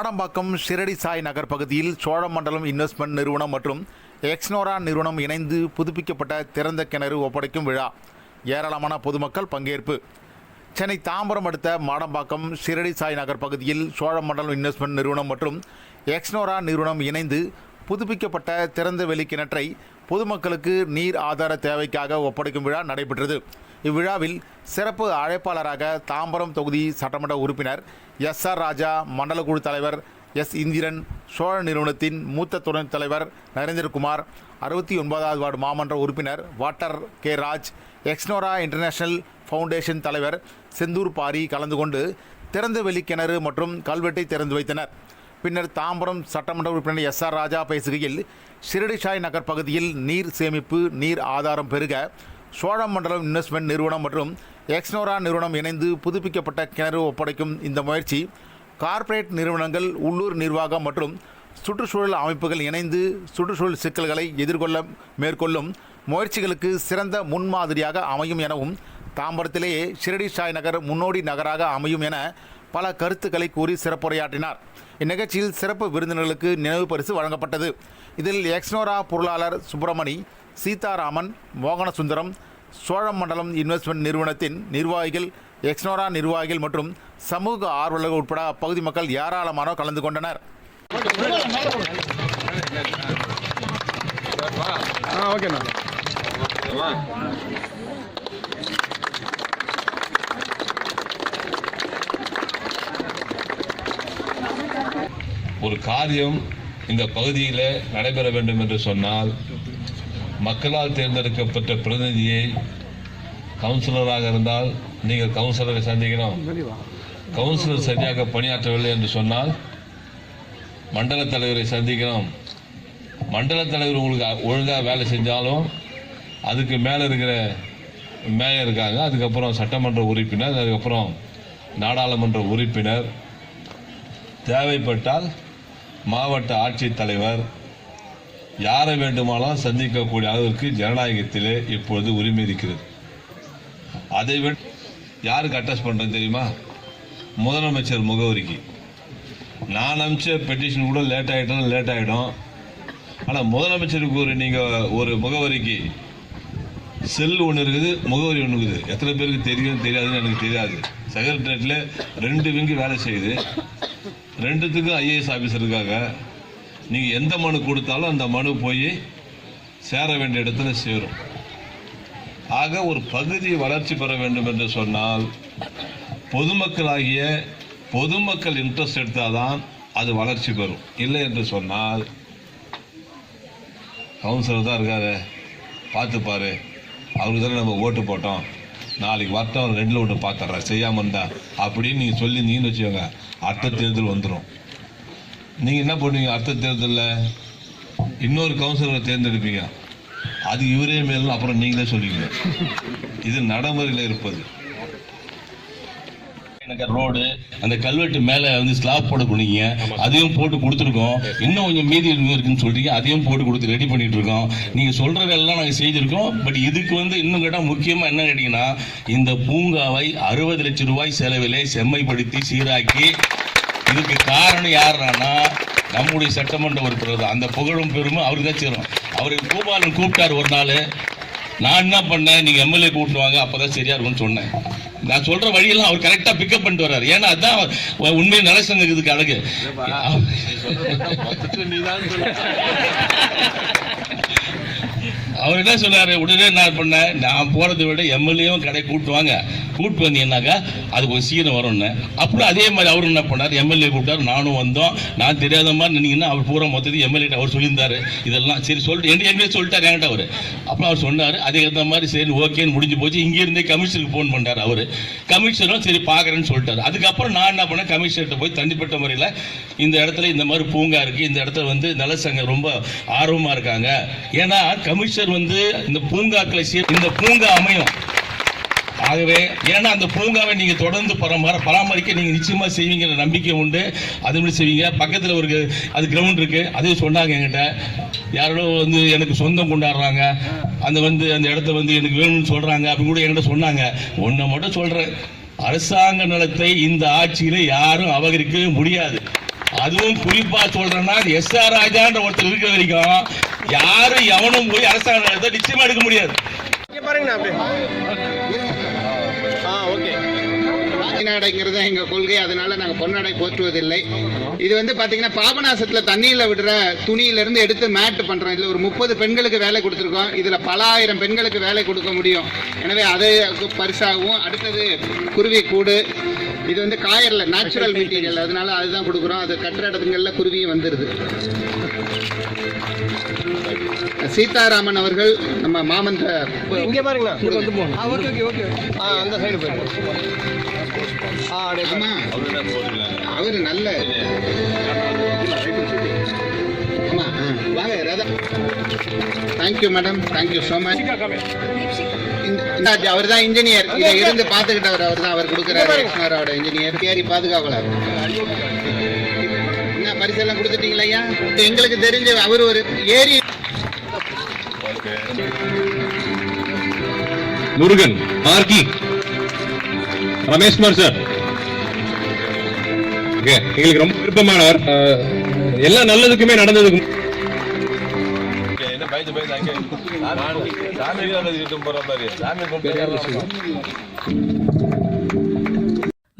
மாடம்பாக்கம் ஷிரடி சாய் நகர் பகுதியில் சோழமண்டலம் இன்வெஸ்ட்மெண்ட் நிறுவனம் மற்றும் எக்ஸ்னோரா நிறுவனம் இணைந்து புதுப்பிக்கப்பட்ட திறந்த கிணறு ஒப்படைக்கும் விழா. ஏராளமான பொதுமக்கள் பங்கேற்பு. சென்னை தாம்பரம் அடுத்த மாடம்பாக்கம் ஷிரடி சாய் நகர் பகுதியில் சோழமண்டலம் இன்வெஸ்ட்மெண்ட் நிறுவனம் மற்றும் எக்ஸ்னோரா நிறுவனம் இணைந்து புதுப்பிக்கப்பட்ட திறந்த வெளி கிணற்றை பொதுமக்களுக்கு நீர் ஆதார தேவைக்காக ஒப்படைக்கும் விழா நடைபெற்றது. இவ்விழாவில் சிறப்பு அழைப்பாளராக தாம்பரம் தொகுதி சட்டமன்ற உறுப்பினர் எஸ் ஆர் ராஜா மண்டல குழு தலைவர் எஸ் இந்திரன் சோழ நிறுவனத்தின் மூத்த துணைத் தலைவர் நரேந்திரகுமார் அறுபத்தி ஒன்பதாவது வார்டு மாமன்ற உறுப்பினர் water K Raj Exnora international foundation தலைவர் செந்தூர் பாரி கலந்து கொண்டு திறந்தவெளி கிணறு மற்றும் கல்வெட்டை திறந்து வைத்தனர். பின்னர் தாம்பரம் சட்டமன்ற உறுப்பினர் எஸ் ஆர் ராஜா பேசுகையில் ஷிரடிஷாய் நகர் பகுதியில் நீர் சேமிப்பு நீர் ஆதாரம் பெருக சோழமண்டலம் இன்வெஸ்ட்மெண்ட் நிறுவனம் மற்றும் எக்ஸ்னோரா நிறுவனம் இணைந்து புதுப்பிக்கப்பட்ட கிணறு ஒப்படைக்கும் இந்த முயற்சி கார்ப்பரேட் நிறுவனங்கள் உள்ளூர் நிர்வாகம் மற்றும் சுற்றுச்சூழல் அமைப்புகள் இணைந்து சுற்றுச்சூழல் சிக்கல்களை எதிர்கொள்ள மேற்கொள்ளும் முயற்சிகளுக்கு சிறந்த முன்மாதிரியாக அமையும் எனவும் தாம்பரத்திலேயே ஷிரடி சாய் நகர் முன்னோடி நகராக அமையும் என பல கருத்துக்களை கூறி சிறப்புரையாற்றினார். இந்நிகழ்ச்சியில் சிறப்பு விருந்தினர்களுக்கு நினைவு பரிசு வழங்கப்பட்டது. இதில் எக்ஸ்னோரா பொருளாளர் சுப்பிரமணி சீதாராமன் மோகனசுந்தரம் சோழமண்டலம் இன்வெஸ்ட்மெண்ட் நிறுவனத்தின் நிர்வாகிகள் எக்ஸ்னோரா நிர்வாகிகள் மற்றும் சமூக ஆர்வலர்கள் உட்பட அப்பகுதி மக்கள் ஏராளமானோர் கலந்து கொண்டனர். ஒரு காரியம் இந்த பகுதியில் நடைபெற வேண்டும் என்று சொன்னால் மக்களால் தேர்ந்தெடுக்கப்பட்ட பிரதிநிதியை கவுன்சிலராக இருந்தால் நீங்கள் கவுன்சிலரை சந்திக்கணும். கவுன்சிலர் சரியாக பணியாற்றவில்லை என்று சொன்னால் மண்டல தலைவரை சந்திக்கணும். மண்டல தலைவர் உங்களுக்கு ஒழுங்காக வேலை செஞ்சாலும் அதுக்கு மேலே இருக்கிற மேயர் இருக்காங்க. அதுக்கப்புறம் சட்டமன்ற உறுப்பினர் அதுக்கப்புறம் நாடாளுமன்ற உறுப்பினர். தேவைப்பட்டால் மாவட்ட ஆட்சித்தலைவர் யாரை வேண்டுமானாலும் சந்திக்கக்கூடிய அளவிற்கு ஜனநாயகத்திலே இப்பொழுது உரிமை இருக்கிறது. அதை விட யாருக்கு அட்டாச் பண்ணுறது தெரியுமா? முதலமைச்சர் முகவரிக்கு. நான் அனுப்பிச்ச பெட்டிஷன் கூட லேட் ஆகிட்டோம் லேட் ஆகிடும் ஆனால் முதலமைச்சருக்கு ஒரு நீங்கள் ஒரு முகவரிக்கு செல் ஒன்று இருக்குது முகவரி ஒன்று இருக்குது. எத்தனை பேருக்கு தெரியும் தெரியாதுன்னு எனக்கு தெரியாது. செக்ரட்டரியேட்டில் ரெண்டு விங்கு வேலை செய்யுது. ரெண்டுத்துக்கும் ஐஏஎஸ் ஆஃபீஸர் இருக்காங்க. நீங்கள் எந்த மனு கொடுத்தாலும் அந்த மனு போய் சேர வேண்டிய இடத்துல சேரும். ஆக ஒரு பகுதி வளர்ச்சி பெற வேண்டும் என்று சொன்னால் பொதுமக்களாகிய பொதுமக்கள் இன்ட்ரெஸ்ட் எடுத்தால் தான் அது வளர்ச்சி பெறும். இல்லை என்று சொன்னால் கவுன்சிலர் தான் இருக்காரு. பார்த்துப்பாரு அவருக்கு தானே நம்ம ஓட்டு போட்டோம். நாளைக்கு வரட்டும் அவர் ரெண்டில் ஒன்று பார்த்துட்றேன் செய்யாமல் இருந்தா அப்படின்னு நீங்கள் சொல்லி நீன்னு வச்சுக்கோங்க. அடுத்த தேர்தல் வந்துடும் நீங்கள் என்ன பண்ணுவீங்க? அடுத்த தேர்தலில் இன்னொரு கவுன்சிலரை தேர்ந்தெடுப்பீங்க. அது இவரே மேலும் அப்புறம் நீங்களே சொல்லுவீங்க. இது நடைமுறையில் இருப்பது. எனக்கு ரோடு அந்த கல்வெட்டு மேல வந்து ஸ்லாப் போட போனீங்க அதையும் போட்டு கொடுத்துருக்கோம். இன்னும் கொஞ்சம் மீதி இருக்குன்னு சொல்றீங்க. அதையும் போட்டு கொடுத்து ரெடி பண்ணிட்டு இருக்கோம். நீங்க சொல்றதெல்லாம் நாங்க செய்திருக்கோம். பட் இதுக்கு வந்து இன்னும் கேட்டா முக்கியமா என்ன கேட்டீங்கன்னா இந்த பூங்காவை அறுபது லட்சம் ரூபாய் செலவிலே செம்மைப்படுத்தி சீராக்கி இதுக்கு காரணம் யாருன்னா நம்முடைய சட்டமன்ற உறுப்பினர் தான். அந்த புகழும் பெருமை அவருக்கு தான் சேரும். அவருக்கு பூபாலன் கூப்பிட்டார் ஒரு நாள். நான் என்ன பண்ணேன்? நீங்கள் எம்எல்ஏ கூப்பிட்டு வாங்க அப்பதான் சரியா இருக்கும்னு சொன்னேன். நான் சொல்ற வழியெல்லாம் அவர் கரெக்டா பிக்கப் பண்ணிட்டு வர்றாரு. ஏன்னா அதான் உண்மையை நலசங்க இதுக்கு அழகு அவர் என்ன சொன்னார் உடனே நான் பண்ணேன் நான் போறதை விட எம்எல்ஏவும் கடை கூப்பிட்டு வாங்க. கூப்பிட்டு வந்தீங்கன்னாக்கா அது கொஞ்சம் சீக்கிரம் வரும்னு. அப்புறம் அதே மாதிரி அவர் என்ன பண்ணார்? எம்எல்ஏ கூப்பிட்டாரு. நானும் வந்தோம். நான் தெரியாத மாதிரி நின்னீங்கன்னா அவர் பூரா மொத்தத்தையும் எம்எல்ஏ அவர் சொல்லியிருந்தாரு. இதெல்லாம் சரி சொல்லிட்டு என்ன எம்எல்ஏ சொல்லிட்டார் என்கிட்ட அவர். அப்புறம் அவர் சொன்னார் அதுக்கு ஏற்ற மாதிரி சரி ஓகேன்னு முடிஞ்சு போச்சு. இங்கே இருந்தே கமிஷனருக்கு ஃபோன் பண்ணார் அவர். கமிஷனரும் சரி பார்க்குறேன்னு சொல்லிட்டார். அதுக்கப்புறம் நான் என்ன பண்ணேன்? கமிஷனர்கிட்ட போய் தனிப்பட்ட முறையில் இந்த இடத்துல இந்த மாதிரி பூங்கா இருக்குது இந்த இடத்துல வந்து நலசங்கம் ரொம்ப ஆர்வமாக இருக்காங்க. ஏன்னா கமிஷனர் வந்து இந்த பூங்காக்களை சீர் இந்த பூங்கா அமையும். ஆகவே ஏன்னா அந்த பூங்காவை நீங்க தொடர்ந்து பராமர பராமரிக்க நீங்க நிச்சயமா செய்வீங்கிற நம்பிக்கை உண்டு. அது மாதிரி செய்வீங்க. பக்கத்துல ஒரு அது கிரவுண்ட் இருக்கு. அதையும் சொன்னாங்க என்கிட்ட. யாரோ வந்து எனக்கு சொந்தம் கொண்டாடுறாங்க. அந்த வந்து அந்த இடத்த வந்து எனக்கு வேணும்னு சொல்றாங்க. அப்படின்னு கூட என்கிட்ட சொன்னாங்க. ஒன்றை மட்டும் சொல்றேன். அரசாங்க நலத்தை இந்த ஆட்சியில யாரும் அபகரிக்கவே முடியாது. அதுவும் குறிப்பா சொல்றேன்னா எஸ் ஆர் ராஜான்ற ஒருத்தர் இருக்கிற வரைக்கும் யாரும் எவனும் போய் அரசாங்க நடத்த நிச்சயமா எடுக்க முடியாது. பொன்னாடைங்கிறது தான் எங்கள் கொள்கை. அதனால நாங்கள் பொன்னாடை போற்றுவதில்லை. இது வந்து பார்த்தீங்கன்னா பாபநாசத்தில் தண்ணியில் விடுற துணியிலிருந்து எடுத்து மேட் பண்ணுறோம் இதில் ஒரு முப்பது பெண்களுக்கு வேலை கொடுத்துருக்கோம். இதில் பல ஆயிரம் பெண்களுக்கு வேலை கொடுக்க முடியும். எனவே அதை பரிசாகவும் அடுத்தது குருவி கூடு. இது வந்து காயர்ல நேச்சுரல் மெட்டீரியல் அதனால அதுதான் கொடுக்குறோம். அது கட்டுற இடத்துங்களில் குருவியும் வந்துடுது சீதாராமன் அவர்கள் நம்ம மாமன்ற இங்க பாருங்கண்ணா இங்க வந்து போகணும். Okay okay okay. ஆ அந்த சைடு போயிடும் ஆ அப்படியே ஆமா. அவர் நல்ல ஆமா ஆ. வாங்க Radha. Thank you madam thank you so much அவர் தான் இன்ஜினியர் இதை இருந்து பார்த்துக்கிட்டவர் அவர் தான். அவர் கொடுக்குறாரு இன்ஜினியர் ஏரி பாதுகாவலர். பரிசெல்லாம் கொடுத்துட்டீங்களா ஐயா? எங்களுக்கு தெரிஞ்ச அவர் ஒரு ஏரி முருகன் ஆர்கி ரமேஷ்குமார் சார். ஓகே எங்களுக்கு ரொம்ப விருப்பமானவர். எல்லா நல்லதுக்குமே நடந்ததுக்கு என்ன பயந்து பயந்து அங்கே சாமி போற மாதிரி. சாமி கும்பிட்டு